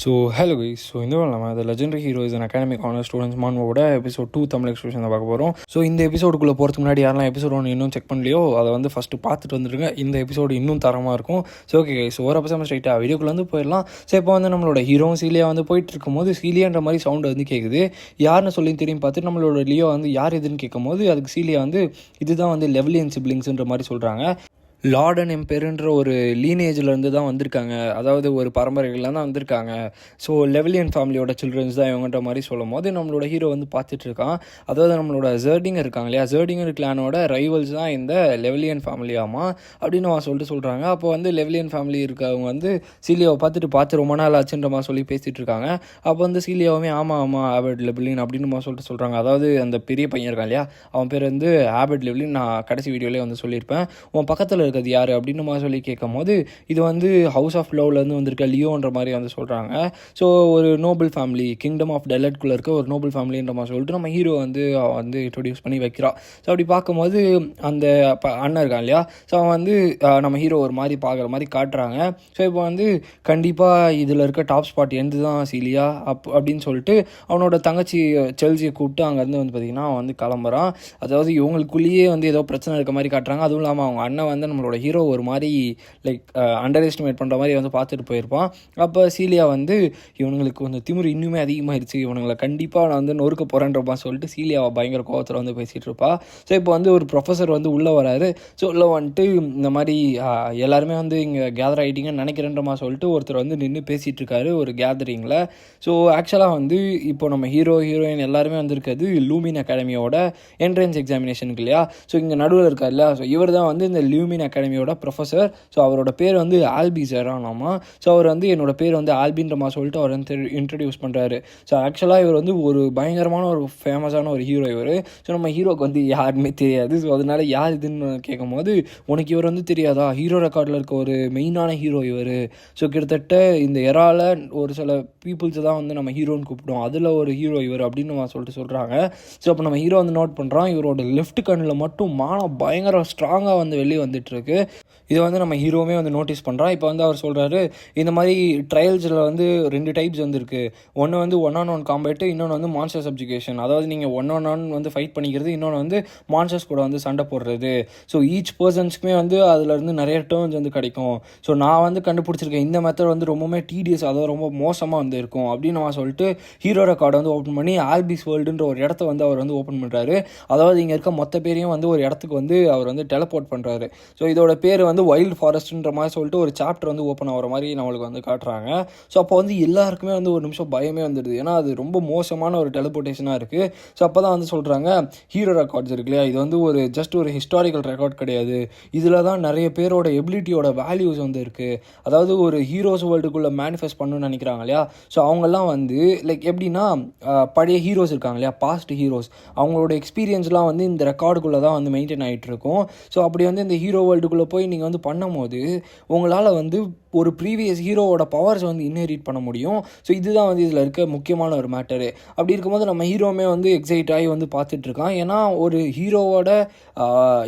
So hello guys so இந்த வேலை நம்ம the legendary heroes and academic honour students மானோட episode two Tamil expression தான் பார்க்க போகிறோம் ஸோ இந்த எபிசோடுக்குள்ளே போகிறதுக்கு முன்னாடி யாரெல்லாம் எபிசோட் ஒன்று இன்னும் செக் பண்ணலையோ அதை வந்து ஃபஸ்ட்டு பார்த்துட்டு வந்துருங்க. இந்த எபிசோடு இன்னும் தரமாக இருக்கும். ஸோ ஓகே ஸோ ஒரு எபிசோட் ஸ்ட்ரைட்டாக வீடியோக்குள்ளே வந்து போயிடலாம். ஸோ இப்போ வந்து நம்மளோட ஹீரோ சீலியா வந்து போயிட்டு இருக்கும்போது சீலியான்ற மாதிரி சவுண்டு வந்து கேட்குது யாருன்னு சொல்லி தெரியும் பார்த்து நம்மளோட லியோ வந்து யார் எதுன்னு கேட்கும்போது அதுக்கு சீலியா வந்து இதுதான் வந்து லெவலியன் சிப்ளிங்ஸ்ன்ற மாதிரி சொல்கிறாங்க லார்டன் எம்பேருன்ற எம்பெருன்ற ஒரு லீனேஜ்லேருந்து தான் வந்திருக்காங்க. அதாவது ஒரு பரம்பரைகள்லாம் தான் வந்திருக்காங்க. ஸோ லெவலியன் ஃபேமிலியோட சில்ட்ரன்ஸ் தான் இவங்கன்ற மாதிரி சொல்லும் போது நம்மளோட ஹீரோ வந்து பார்த்துட்டு இருக்கான். அதாவது நம்மளோட ஜெர்டிங்கர் இருக்காங்க இல்லையா? ஜெர்டிங்கர் கிளானோட ரைவல்ஸ் தான் இந்த லெவலியன் ஃபேமிலியாமா அப்படின்னு அவன் சொல்லிட்டு சொல்கிறாங்க அப்போ வந்து லெவலியன் ஃபேமிலி இருக்கவங்க வந்து சீலியாவை பார்த்துட்டு பார்த்து ரொம்ப நாள் ஆச்சுன்ற மாதிரி சொல்லி பேசிகிட்டு இருக்காங்க. அப்போ வந்து சீலியாவுமே ஆமாம் ஆமாம் ஆபர்ட் லெவலின் அப்படின்னு சொல்லிட்டு சொல்கிறாங்க அதாவது அந்த பெரிய பையன் இருக்கான் இல்லையா? அவன் பேர் வந்து ஆபர்ட் லெவலின் நான் கடைசி வீடியோலேயே வந்து சொல்லியிருப்பேன். உன் பக்கத்தில் இருக்கிறது யார் அப்படின்னு மாதிரி சொல்லி கேட்கும் போது இது வந்து ஹவுஸ் ஆஃப் லவ்லேருந்து வந்திருக்க லியோன்ற மாதிரி வந்து சொல்கிறாங்க ஸோ ஒரு நோபல் ஃபேமிலி கிங்டம் ஆஃப் டெலட்குள்ளே இருக்க ஒரு நோபல் ஃபேமிலின்ற மாதிரி சொல்லிட்டு நம்ம ஹீரோ வந்து அவன் வந்து இன்ட்ரொடியூஸ் பண்ணி வைக்கிறான் ஸோ அப்படி பார்க்கும்போது அந்த அண்ணன் இருக்கான் இல்லையா? ஸோ அவன் வந்து நம்ம ஹீரோ ஒரு மாதிரி பார்க்குற மாதிரி காட்டுறாங்க. ஸோ இப்போ வந்து கண்டிப்பாக இதில் இருக்க டாப் ஸ்பாட் எந்த தான் சீலியா? அப் அப்படின்னு சொல்லிட்டு அவனோட தங்கச்சி செல்சியை கூப்பிட்டு அங்கேருந்து வந்து பார்த்திங்கன்னா அவன் வந்து கிளம்புறான். அதாவது இவங்களுக்குள்ளேயே வந்து ஏதோ பிரச்சனை இருக்க மாதிரி காட்டுறாங்க. அதுவும் இல்லாமல் அவங்க அண்ணன் வந்து நம்ம நம்மளோட ஹீரோ ஒரு மாதிரி லைக் அண்டர் எஸ்டிமேட் பண்ணுற மாதிரி வந்து பார்த்துட்டு போயிருப்பான். அப்போ சீலியா வந்து இவனுங்களுக்கு கொஞ்சம் திமிரு இன்னுமே அதிகமாகிடுச்சு இவனுங்களை கண்டிப்பாக நான் வந்து நொறுக்க போகிறேன்றப்பான் சொல்லிட்டு சீலியாவை பயங்கர கோவத்தில் வந்து பேசிகிட்டு இருப்பா. ஸோ இப்போ வந்து ஒரு ப்ரொஃபஸர் வந்து உள்ளே வராரு. ஸோ உள்ளே வந்துட்டு இந்த மாதிரி எல்லாருமே வந்து இங்கே கேதர் ஆகிட்டீங்கன்னு நினைக்கிறேன்றமா சொல்லிட்டு ஒருத்தர் வந்து நின்று பேசிகிட்டு இருக்காரு ஒரு கேதரிங்கில் ஸோ ஆக்சுவலாக வந்து இப்போ நம்ம ஹீரோ ஹீரோயின் எல்லாருமே வந்திருக்கிறது லூமின் அகாடமியோட என்ட்ரன்ஸ் எக்ஸாமினேஷனுக்கு இல்லையா? ஸோ இங்கே நடுவில் இருக்கார் இல்லையா? ஸோ இவர் தான் வந்து இந்த லூமின் அகாடமியோட ப்ரொஃபஸர் ஸோ அவரோட பேர் வந்து ஆல்பி சரானாமா ஸோ அவர் வந்து என்னோட பேர் வந்து ஆல்பின்றமா சொல்லிட்டு அவர் வந்து இன்ட்ரடியூஸ் பண்ணுறாரு ஸோ ஆக்சுவலாக இவர் வந்து ஒரு பயங்கரமான ஒரு ஃபேமஸான ஒரு ஹீரோ இவர். ஸோ நம்ம ஹீரோக்கு வந்து யாருமே தெரியாது. ஸோ அதனால யார் இதுன்னு கேட்கும்போது உனக்கு இவர் வந்து தெரியாதா? ஹீரோ ரெக்கார்டில் இருக்க ஒரு மெயினான ஹீரோ இவர். ஸோ கிட்டத்தட்ட இந்த எறால ஒரு சில பீப்புள்ஸை தான் வந்து நம்ம ஹீரோன்னு கூப்பிடுவோம். அதில் ஒரு ஹீரோ இவர் அப்படின்னு நம்ம சொல்லிட்டு சொல்கிறாங்க ஸோ அப்போ நம்ம ஹீரோ வந்து நோட் பண்ணுறோம் இவரோட லெஃப்ட் கண்ணில் மட்டும் மானம் பயங்கர ஸ்ட்ராங்காக வந்து வெளியே வந்துட்டு இருக்கு. இதை வந்து நம்ம ஹீரோவுமே வந்து நோட்டீஸ் பண்ணுறோம் இப்போ வந்து அவர் சொல்கிறாரு இந்த மாதிரி ட்ரையல்ஸில் வந்து ரெண்டு டைப்ஸ் வந்துருக்கு. ஒன்று வந்து ஒன் ஆன் ஒன் காம்பேட்டு இன்னொன்று வந்து மான்ஸ்டர் சப்ஜுகேஷன் அதாவது நீங்கள் ஒன் ஆன் ஒன் வந்து ஃபைட் பண்ணிக்கிறது இன்னொன்று வந்து மான்ஸ்டர்ஸ் கூட வந்து சண்டை போடுறது. ஸோ ஈச் பர்சன்ஸ்க்குமே வந்து அதுல இருந்து நிறைய டேர்ன்ஸ் வந்து கிடைக்கும். ஸோ நான் வந்து கண்டுபிடிச்சிருக்கேன் இந்த மெத்தட் வந்து ரொம்பவுமே டிடிஎஸ் அதாவது ரொம்ப மோசமாக வந்து இருக்கும் அப்படின்னு நான் சொல்லிட்டு ஹீரோ கார்டை வந்து ஓப்பன் பண்ணி ஆல்பிஸ் வேர்ல்டுன்ற ஒரு இடத்த வந்து அவர் வந்து ஓப்பன் பண்ணுறாரு அதாவது இங்கே இருக்க மொத்த பேரையும் வந்து ஒரு இடத்துக்கு வந்து அவர் வந்து டெலபோர்ட் பண்ணுறாரு ஸோ இதோட பேர் வந்து வைல்டு ஃபாரஸ்ட்ன்ற மாதிரி சொல்லிட்டு ஒரு சாப்டர் வந்து ஓப்பன் ஆகிற மாதிரி நம்மளுக்கு வந்து காட்டுறாங்க. ஸோ அப்போ வந்து எல்லாருக்குமே வந்து ஒரு நிமிஷம் பயமே வந்துடுது. ஏன்னா அது ரொம்ப மோசமான ஒரு டெலிபோர்டேஷனாக இருக்குது ஸோ அப்போ தான் வந்து சொல்கிறாங்க ஹீரோ ரெக்கார்ட்ஸ் இருக்கு இல்லையா? இது வந்து ஒரு ஜஸ்ட் ஒரு ஹிஸ்டாரிக்கல் ரெக்கார்ட் கிடையாது. இதில் தான் நிறைய பேரோட எபிலிட்டியோட வேல்யூஸ் வந்து இருக்குது அதாவது ஒரு ஹீரோஸ் வேர்ல்டுக்குள்ளே மேனிஃபெஸ்ட் பண்ணணும்னு நினைக்கிறாங்க இல்லையா? ஸோ அவங்கெல்லாம் வந்து லைக் எப்படின்னா பழைய ஹீரோஸ் இருக்காங்க இல்லையா? பாஸ்ட் ஹீரோஸ் அவங்களோட எக்ஸ்பீரியன்ஸ்லாம் வந்து இந்த ரெக்கார்டுக்குள்ளே தான் வந்து மெயின்டைன் ஆகிட்டு இருக்கும். ஸோ அப்படி வந்து இந்த ஹீரோ வேர்ல்டுக்குள்ளே போய் நீங்கள் வந்து பண்ணும்போது உங்களால் வந்து ஒரு ப்ரீவியஸ் ஹீரோவோட பவர்ஸ் வந்து இன்னெரிட் பண்ண முடியும். ஸோ இதுதான் வந்து இதில் இருக்க முக்கியமான ஒரு மேட்டரு அப்படி இருக்கும்போது நம்ம ஹீரோவுமே வந்து எக்ஸைட் ஆகி வந்து பார்த்துட்ருக்கான் ஏன்னா ஒரு ஹீரோவோட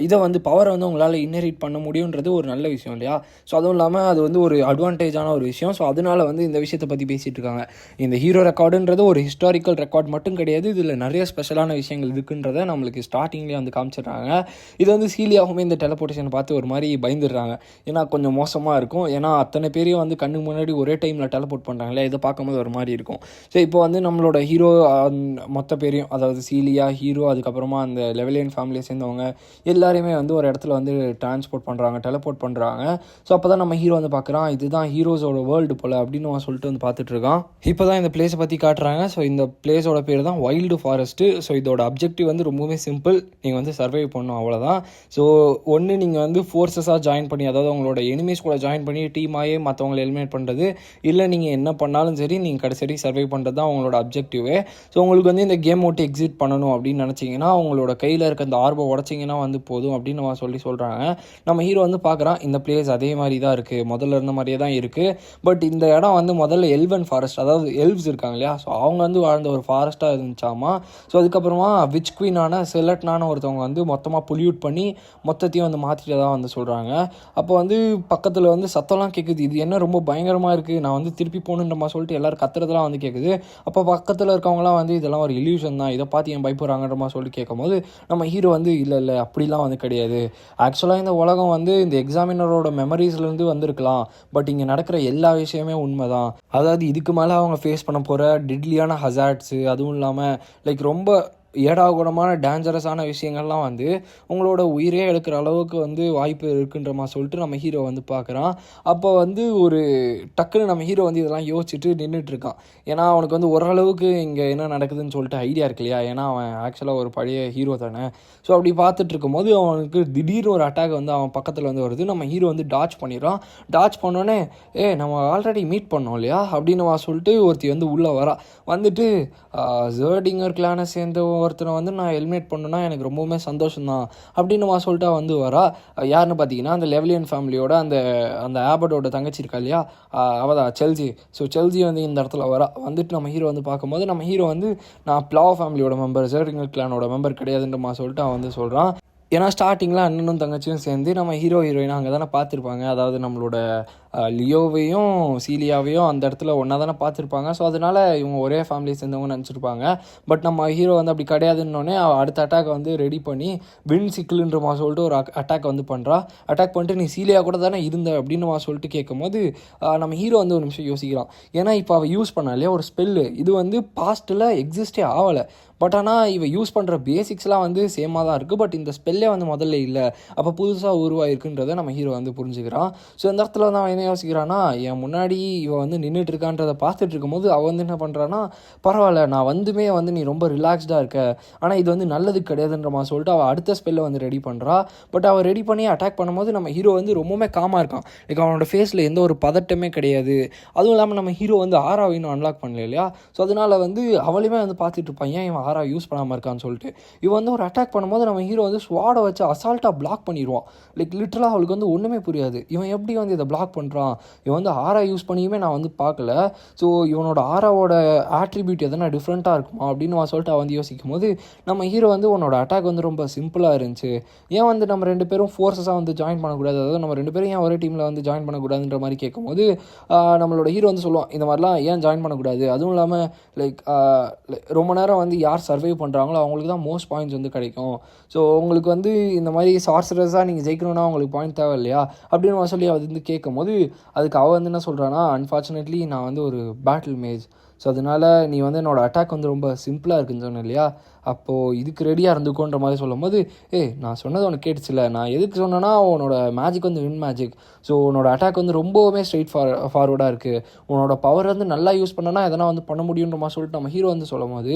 இதை வந்து பவரை வந்து உங்களால் இன்னெரிட் பண்ண முடியுன்றது ஒரு நல்ல விஷயம் இல்லையா? ஸோ அதுவும் இல்லாமல் அது வந்து ஒரு அட்வான்டேஜான ஒரு விஷயம். ஸோ அதனால் வந்து இந்த விஷயத்தை பற்றி பேசிகிட்டு இருக்காங்க இந்த ஹீரோ ரெக்கார்டுன்றது ஒரு ஹிஸ்டாரிக்கல் ரெக்கார்ட் மட்டும் கிடையாது. இதில் நிறைய ஸ்பெஷலான விஷயங்கள் இருக்குன்றதை நம்மளுக்கு ஸ்டார்டிங்லேயே வந்து காமிச்சிடுறாங்க. இது வந்து சீலியாகவுமே இந்த டெலபோர்டேஷன் பார்த்து ஒரு மாதிரி பயந்துடுறாங்க. ஏன்னா கொஞ்சம் மோசமாக இருக்கும். ஏன்னா அத்தனை பேரையும் வந்து கண்ணுக்கு முன்னாடி ஒரே டைமில் டெலபோர்ட் பண்ணுறாங்களே இதை பார்க்கும்போது ஒரு மாதிரி இருக்கும். ஸோ இப்போ வந்து நம்மளோட ஹீரோ மொத்த பேரையும் அதாவது சீலியா ஹீரோ அதுக்கப்புறமா அந்த லெவலியன் ஃபேமிலியை சேர்ந்தவங்க எல்லாரையுமே வந்து ஒரு இடத்துல வந்து டிரான்ஸ்போர்ட் பண்ணுறாங்க டெலபோர்ட் பண்ணுறாங்க ஸோ அப்போ தான் நம்ம ஹீரோ வந்து பார்க்குறான் இதுதான் ஹீரோஸோட வேர்ல்டு போல் அப்படின்னு அவன் சொல்லிட்டு வந்து பார்த்துட்ருக்கான் இப்போ தான் இந்த பிளேஸை பற்றி காட்டுறாங்க. ஸோ இந்த பிளேஸோட பேர் தான் வைல்டு ஃபாரஸ்ட்டு ஸோ இதோட அப்ஜெக்டிவ் வந்து ரொம்பவே சிம்பிள் நீங்கள் வந்து சர்வை பண்ணணும் அவ்வளோதான் ஸோ ஒன்று நீங்கள் வந்து ஃபோர்ஸஸாக ஜாயின் பண்ணி அதாவது உங்களோட எனிமீஸ் கூட ஜாயின் பண்ணி டீமாகவே மற்றவங்களை எலிமினேட் பண்ணுறது இல்லை நீங்கள் என்ன பண்ணாலும் சரி நீங்கள் கடைசி வரைக்கும் சர்வை பண்ணுறது தான் உங்களோட அப்ஜெக்டிவே ஸோ உங்களுக்கு வந்து இந்த கேம் ஓட்டி எக்ஸிட் பண்ணணும் அப்படின்னு நினச்சிங்கன்னா உங்களோட கையில் இருக்க அந்த ஆர்வம் உடச்சிங்கன்னா வந்து போதும் அப்படின்னு நம்ம சொல்லி சொல்கிறாங்க நம்ம ஹீரோ வந்து பார்க்குறான் இந்த பிளேஸ் அதே மாதிரி தான் இருக்குது முதல்ல இருந்த மாதிரியே தான் இருக்குது பட் இந்த இடம் வந்து முதல்ல எல்வன் ஃபாரஸ்ட் அதாவது எல்வ்ஸ் இருக்காங்க இல்லையா? ஸோ அவங்க வந்து வாழ்ந்த ஒரு ஃபாரஸ்ட்டாக இருந்துச்சாமா? ஸோ அதுக்கப்புறமா விச் குவீனான செலட்னான ஒருத்தவங்க வந்து மொத்தமாக பொல்யூட் பண்ணி மொத்தத்தையும் வந்து மாற்றிட்டு தான் வந்து சொல்கிறாங்க அப்போ வந்து பக்கத்தில் வந்து சத்தம்லாம் கேட்குது இது என்ன ரொம்ப பயங்கரமாக இருக்குது நான் வந்து திருப்பி போகணுன்றமா சொல்லிட்டு எல்லோரும் கத்துறதுலாம் வந்து கேட்குது அப்போ பக்கத்தில் இருக்கவங்களாம் வந்து இதெல்லாம் ஒரு இல்யூஷன் தான். இதை பார்த்து ஏன் பயப்படுறாங்கன்றமா சொல்லிட்டு கேட்கும்போது நம்ம ஹீரோ வந்து இல்லை இல்லை அப்படிலாம் வந்து கிடையாது. ஆக்சுவலாக இந்த உலகம் வந்து இந்த எக்ஸாமினரோட மெமரிஸ்லேருந்து வந்திருக்கலாம். பட் இங்கே நடக்கிற எல்லா விஷயமே உண்மை தான் அதாவது இதுக்கு மேலே அவங்க ஃபேஸ் பண்ண போகிற டெட்லியான ஹசார்ட்ஸு அதுவும் இல்லாமல் லைக் ரொம்ப ஏடாகுடமான டேஞ்சரஸான விஷயங்கள்லாம் வந்து உங்களோட உயிரே எடுக்கிற அளவுக்கு வந்து வாய்ப்பு இருக்குன்ற மாதிரி சொல்லிட்டு நம்ம ஹீரோ வந்து பார்க்குறான். அப்போ வந்து ஒரு டக்குன்னு நம்ம ஹீரோ வந்து இதெல்லாம் யோசிச்சுட்டு நின்றுட்டுருக்கான் ஏன்னா அவனுக்கு வந்து ஓரளவுக்கு இங்கே என்ன நடக்குதுன்னு சொல்லிட்டு ஐடியா இருக்கு இல்லையா? ஏன்னா அவன் ஆக்சுவலாக ஒரு பழைய ஹீரோ தானே. ஸோ அப்படி பார்த்துட்டு இருக்கும்போது அவனுக்கு திடீர்னு ஒரு அட்டாக் வந்து அவன் பக்கத்தில் வந்து வருது. நம்ம ஹீரோ வந்து டாச் பண்ணிடுறான். டாச் பண்ணோன்னே ஏ நம்ம ஆல்ரெடி மீட் பண்ணோம் இல்லையா? அப்படின்னு வா சொல்லிட்டு ஒருத்தி வந்து உள்ளே வரா. வந்துட்டு ஜேர்டிங்கர் கிளானை சேர்ந்தவன் ஒருத்தனை வந்து நான் எலிமினேட் பண்ணுன்னா எனக்கு ரொம்பவுமே சந்தோஷம்தான் அப்படின்னுமா அப்படின்னு வா வந்து வரா. யாருன்னு பார்த்தீங்கன்னா அந்த லெவலியன் ஃபேமிலியோட அந்த அந்த ஆபர்டோட தங்கச்சி இருக்கா இல்லையா? அவதான் செல்ஜி ஸோ செல்ஜி வந்து இந்த இடத்துல வரா. வந்துட்டு நம்ம ஹீரோ வந்து பார்க்கும்போது நம்ம ஹீரோ வந்து நான் பிளாவ் ஃபேமிலியோட மெம்பர் ஜேர்டிங்கர் கிளானோட மெம்பர் கிடையாதுன்றமா சொல்லிட்டு அவன் வந்து சொல்கிறான் ஏன்னா ஸ்டார்டிங்கில் அண்ணனும் தங்கச்சியும் சேர்ந்து நம்ம ஹீரோ ஹீரோயின் அங்கே தானே பார்த்துருப்பாங்க அதாவது நம்மளோட லியோவையும் சீலியாவையும் அந்த இடத்துல ஒன்றா தானே பார்த்துருப்பாங்க. ஸோ அதனால் இவங்க ஒரே ஃபேமிலியை சேர்ந்தவங்க நினச்சிருப்பாங்க. பட் நம்ம ஹீரோ வந்து அப்படி கிடையாதுன்னொடனே அடுத்த அட்டாக் வந்து ரெடி பண்ணி வின் சிக்கிள்ன்றமா சொல்லிட்டு ஒரு அட்டாக் வந்து பண்ணுறா அட்டாக் பண்ணிட்டு நீ சீலியா கூட தானே இருந்த? அப்படின்னு சொல்லிட்டு கேட்கும்போது நம்ம ஹீரோ வந்து ஒரு நிமிஷம் யோசிக்கிறான். ஏன்னா இப்போ அவள் யூஸ் பண்ணா இல்லையா ஒரு ஸ்பெல்லு இது வந்து பாஸ்ட்டில் எக்ஸிஸ்டே ஆகலை பட் ஆனால் இவ யூஸ் பண்ணுற பேசிக்ஸ்லாம் வந்து சேமாக தான் இருக்குது பட் இந்த ஸ்பெல்லே வந்து முதல்ல இல்லை. அப்போ புதுசாக உருவாயிருக்குன்றதை நம்ம ஹீரோ வந்து புரிஞ்சுக்கிறான். ஸோ இந்த இடத்துல வந்து அவன் என்ன யோசிக்கிறான்னா என் முன்னாடி இவன் வந்து நின்றுட்டு இருக்கான்றதை பார்த்துட்டு இருக்கும்போது அவன் வந்து என்ன பண்ணுறான்னா பரவாயில்ல நான் வந்துமே வந்து நீ ரொம்ப ரிலாக்ஸ்டாக இருக்க. ஆனால் இது வந்து நல்லது கிடையாதுன்ற மாதிரி சொல்லிட்டு அவள் அடுத்த ஸ்பெல்லை வந்து ரெடி பண்ணுறா பட் அவள் ரெடி பண்ணி அட்டாக் பண்ணும்போது நம்ம ஹீரோ வந்து ரொம்பவுமே காமாக இருக்கான். லைக் அவனோட ஃபேஸில் எந்த ஒரு பதட்டமே கிடையாது. அதுவும் இல்லாமல் நம்ம ஹீரோ வந்து ஆராவை இன்னும் அன்லாக் பண்ணல இல்லையா? ஸோ அதனால் வந்து அவளுமே வந்து பார்த்துட்டு இருப்பான் ஏன் இவன் ஆராவை யூஸ் பண்ணாமல் இருக்கான்னு சொல்லிட்டு? இவன் வந்து ஒரு அட்டாக் பண்ணும்போது நம்ம ஹீரோ வந்து ஸ்வாடை வச்சு அசால்ட்டாக பிளாக் பண்ணிடுவான் லைக் லிட்டரலாக அவளுக்கு வந்து ஒன்றுமே புரியாது. இவன் எப்படி வந்து இதை பிளாக் பண்ணுறான் இவன் வந்து ஆரா யூஸ் பண்ணியுமே நான் வந்து பார்க்கல. ஸோ இவனோட ஆராவோட ஆட்ரிபியூட் எதனா டிஃப்ரெண்ட்டாக இருக்குமா அப்படின்னு நான் சொல்லிட்டு அவன் வந்து யோசிக்கும் போது நம்ம ஹீரோ வந்து உன்னோட அட்டாக் வந்து ரொம்ப சிம்பிளாக இருந்துச்சு. ஏன் வந்து நம்ம ரெண்டு பேரும் ஃபோர்ஸஸாக வந்து ஜாயின் பண்ணக்கூடாது? அதாவது நம்ம ரெண்டு பேரும் ஏன் ஒரே டீமில் வந்து ஜாயின் பண்ணக்கூடாதுன்ற மாதிரி கேட்கும்போது நம்மளோட ஹீரோ வந்து சொல்லுவான் இந்த மாதிரிலாம் ஏன் ஜாயின் பண்ணக்கூடாது? அதுவும் இல்லாமல் லைக் ரொம்ப நேரம் வந்து யார் சர்வை பண்ணுறாங்களோ அவங்களுக்கு தான் மோஸ்ட் பாயிண்ட்ஸ் வந்து கிடைக்கும். ஸோ உங்களுக்கு வந்து இந்த மாதிரி சார்சரஸாக நீங்கள் ஜெயிக்கணும்னா உங்களுக்கு பாயிண்ட் தேவை இல்லையா அப்படின்னு சொல்லி அது வந்து கேட்கும் போது அதுக்கு அவள் வந்து என்ன சொல்கிறான்னா அன்ஃபார்ச்சுனேட்லி நான் வந்து ஒரு பேட்டில் மேஜ் ஸோ அதனால் நீ வந்து என்னோடய அட்டாக் வந்து ரொம்ப சிம்பிளாக இருக்குன்னு சொன்னேன் இல்லையா? அப்போது இதுக்கு ரெடியாக இருந்துக்கோன்ற மாதிரி சொல்லும் போது ஏ நான் சொன்னது உனக்கு கேட்டுச்சுல. நான் எதுக்கு சொன்னேன்னா உன்னோட மேஜிக் வந்து வின் மேஜிக் ஸோ உன்னோட அட்டாக் வந்து ரொம்பவுமே ஸ்ட்ரெயிட் ஃபார் ஃபார்வர்டாக இருக்குது உன்னோட பவர் வந்து நல்லா யூஸ் பண்ணனா எதனா வந்து பண்ண முடியுன்ற மாதிரி சொல்லிட்டு நம்ம ஹீரோ வந்து சொல்லும் போது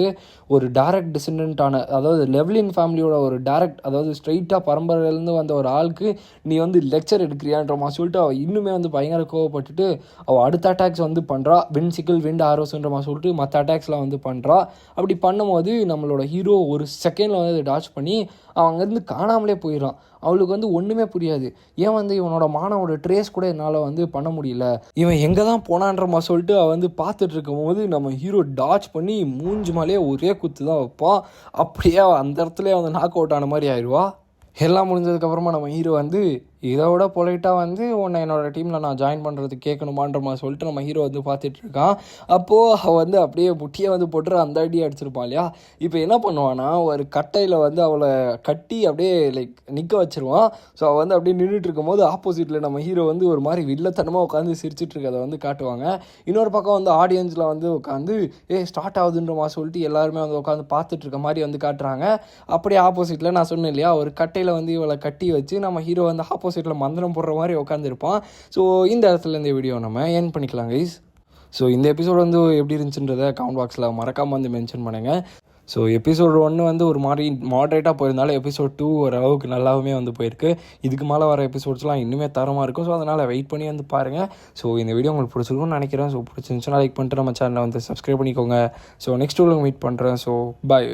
ஒரு டேரக்ட் டிசெண்டன்ட்டான அதாவது லெவலின் ஃபேமிலியோட ஒரு டேரக்ட் அதாவது ஸ்ட்ரெயிட்டாக பரம்பரையிலேருந்து வந்த ஒரு ஆளுக்கு நீ வந்து லெக்சர் எடுக்கிறியான்ற மாதிரி சொல்லிட்டு அவள் இன்னுமே வந்து பயங்கர கோவப்பட்டுட்டு அவள் அடுத்த அட்டாக்ஸ் வந்து பண்ணுறா வின் சிக்கிள் விண்ட் ஆரோஸ்ன்ற மாதிரி சொல்லிட்டு மற்ற அட்டாக்ஸ்லாம் வந்து பண்ணுறா அப்படி பண்ணும்போது நம்மளோட ஹீரோ ஒரு செகண்டில் வந்து அதை டாச் பண்ணி அவன் அங்கேருந்து காணாமலே போயிடறான். அவளுக்கு வந்து ஒன்றுமே புரியாது. ஏன் வந்து இவனோட மானவோட ட்ரேஸ் கூட என்னால் வந்து பண்ண முடியல? இவன் எங்கே தான் போனான்றமா சொல்லிட்டு அவன் வந்து பார்த்துட்டு இருக்கும் போது நம்ம ஹீரோ டாச் பண்ணி மூஞ்சு மேலேயே ஒரே குத்து தான் வைப்பான். அப்படியே அந்த இடத்துல வந்து நாக் அவுட் ஆன மாதிரி ஆயிடுவா. எல்லாம் முடிஞ்சதுக்கப்புறமா நம்ம ஹீரோ வந்து இதோட பொலைட்டாக வந்து உன்னை என்னோடய டீமில் நான் ஜாயின் பண்ணுறது கேட்கணுமான்ற மாதிரி சொல்லிட்டு நம்ம ஹீரோ வந்து பார்த்துட்ருக்கான் அப்போது அவள் வந்து அப்படியே முட்டியை வந்து போட்டு அந்த அடி அடிச்சிருப்பாள் இல்லையா? இப்போ என்ன பண்ணுவான்னா ஒரு கட்டையில் வந்து அவளை கட்டி அப்படியே லைக் நிற்க வச்சுருவான். ஸோ அவள் வந்து அப்படியே நின்றுட்டு இருக்கும்போது ஆப்போசிட்டில் நம்ம ஹீரோ வந்து ஒரு மாதிரி வில்லத்தனமாக உட்காந்து சிரிச்சிட்டு இருக்கதை வந்து காட்டுவாங்க. இன்னொரு பக்கம் வந்து ஆடியன்ஸில் வந்து உட்காந்து ஏ ஸ்டார்ட் ஆகுதுன்ற மாதிரி சொல்லிட்டு எல்லாருமே வந்து உட்காந்து பார்த்துட்டு இருக்க மாதிரி வந்து காட்டுறாங்க. அப்படியே ஆப்போசிட்டில் நான் சொன்னேன் இல்லையா ஒரு கட்டையில் வந்து இவளை கட்டி வச்சு நம்ம ஹீரோ வந்து ஆப்போசிட் ஆப்போசிட்டில் மந்திரம் போடுற மாதிரி உட்காந்துருப்பான் ஸோ இந்த இடத்துல இந்த வீடியோ நம்ம ஏன் பண்ணிக்கலாம் கைஸ் ஸோ இந்த எபிசோட் வந்து எப்படி இருந்துச்சுன்றதை கமெண்ட் பாக்ஸில் மறக்காமல் வந்து மென்ஷன் பண்ணுங்கள் ஸோ எபிசோட் ஒன்று வந்து ஒரு மாதிரி மாட்ரேட்டாக போயிருந்தாலும் எபிசோட் டூ ஓரளவுக்கு நல்லாவுமே வந்து போயிருக்கு. இதுக்கு மேலே வர எபிசோட்ஸ்லாம் இன்னுமே தரமாக இருக்கும். ஸோ அதனால் வெயிட் பண்ணி வந்து பாருங்கள் ஸோ இந்த வீடியோ உங்களுக்கு பிடிச்சிருக்கும்னு நினைக்கிறேன். ஸோ பிடிச்சிருந்துச்சுன்னா லைக் பண்ணிட்டு நம்ம சேனலை வந்து சப்ஸ்கிரைப் பண்ணிக்கோங்க. ஸோ நெக்ஸ்ட் உங்களுக்கு மீட் பண்ணுறேன் ஸோ பாய்